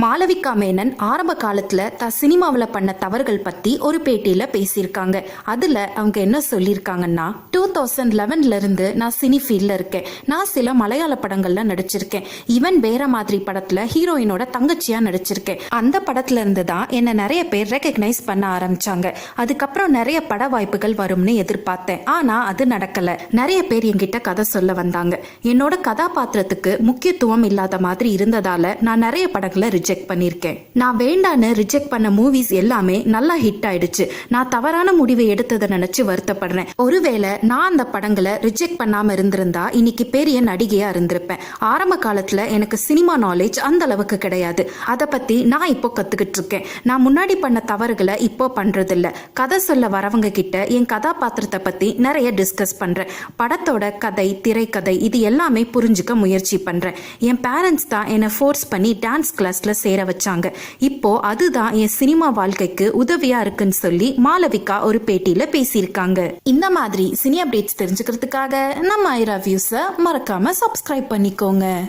மாளவிகா மேனன் ஆரம்ப காலத்துல தான் சினிமாவில் பண்ண தவறுகள் பத்தி ஒரு பேட்டியில பேசியிருக்காங்க. அதுல அவங்க என்ன சொல்லியிருக்காங்கன்னா டூ தௌசண்ட் லெவன்ல இருந்து நான் சினி ஃபீல்ட்ல இருக்கேன். நான் சில மலையாள படங்கள்ல நடிச்சிருக்கேன். ஈவன் வேற மாதிரி படத்துல ஹீரோயினோட தங்கச்சியா நடிச்சிருக்கேன். அந்த படத்துல இருந்து தான் என்ன நிறைய பேர் ரெக்கக்னைஸ் பண்ண ஆரம்பிச்சாங்க. அதுக்கப்புறம் நிறைய பட வாய்ப்புகள் வரும்னு எதிர்பார்த்தேன். ஆனா அது நடக்கல. நிறைய பேர் என்கிட்ட கதை சொல்ல வந்தாங்க. என்னோட கதாபாத்திரத்துக்கு முக்கியத்துவம் இல்லாத மாதிரி இருந்ததால நான் நிறைய படங்களை ரிஜெக்ட் பண்ணியிருக்கேன் நான் வேண்டான்னு ரிஜெக்ட் பண்ண மூவிஸ் எல்லாமே நல்லா ஹிட் ஆயிடுச்சு. நான் தவறான முடிவை எடுத்ததை நினைச்சு வருத்தப்படுறேன். ஒருவேளை நான் அந்த படங்களை ரிஜெக்ட் பண்ணாம இருந்திருந்தா இன்னைக்கு பெரிய நடிகையா இருந்திருப்பேன். ஆரம்ப காலத்துல எனக்கு சினிமா நாலேஜ் அந்த அளவுக்கு கிடையாது. அதை பத்தி நான் இப்போ கத்துக்கிட்டு இருக்கேன். நான் முன்னாடி பண்ண தவறுகளை இப்போ பண்றது இல்ல கதை சொல்ல வரவங்க கிட்ட என் கதாபாத்திரத்தை பத்தி நிறைய டிஸ்கஸ் பண்றேன். படத்தோட கதை திரைக்கதை இது எல்லாமே புரிஞ்சுக்க முயற்சி பண்றேன். என் பேரண்ட்ஸ் தான் என்னை ஃபோர்ஸ் பண்ணி டான்ஸ் கிளாஸ்ல சேர வச்சாங்க. இப்போ அதுதான் என் சினிமா வாழ்க்கைக்கு உதவியா இருக்குன்னு சொல்லி மாளவிகா ஒரு பேட்டியில பேசியிருக்காங்க. இந்த மாதிரி சினி அப்டேட்ஸ் தெரிஞ்சுக்கிறதுக்காக நம்ம ஐரா வியூஸை மறக்காம சப்ஸ்கிரைப் பண்ணிக்கோங்க.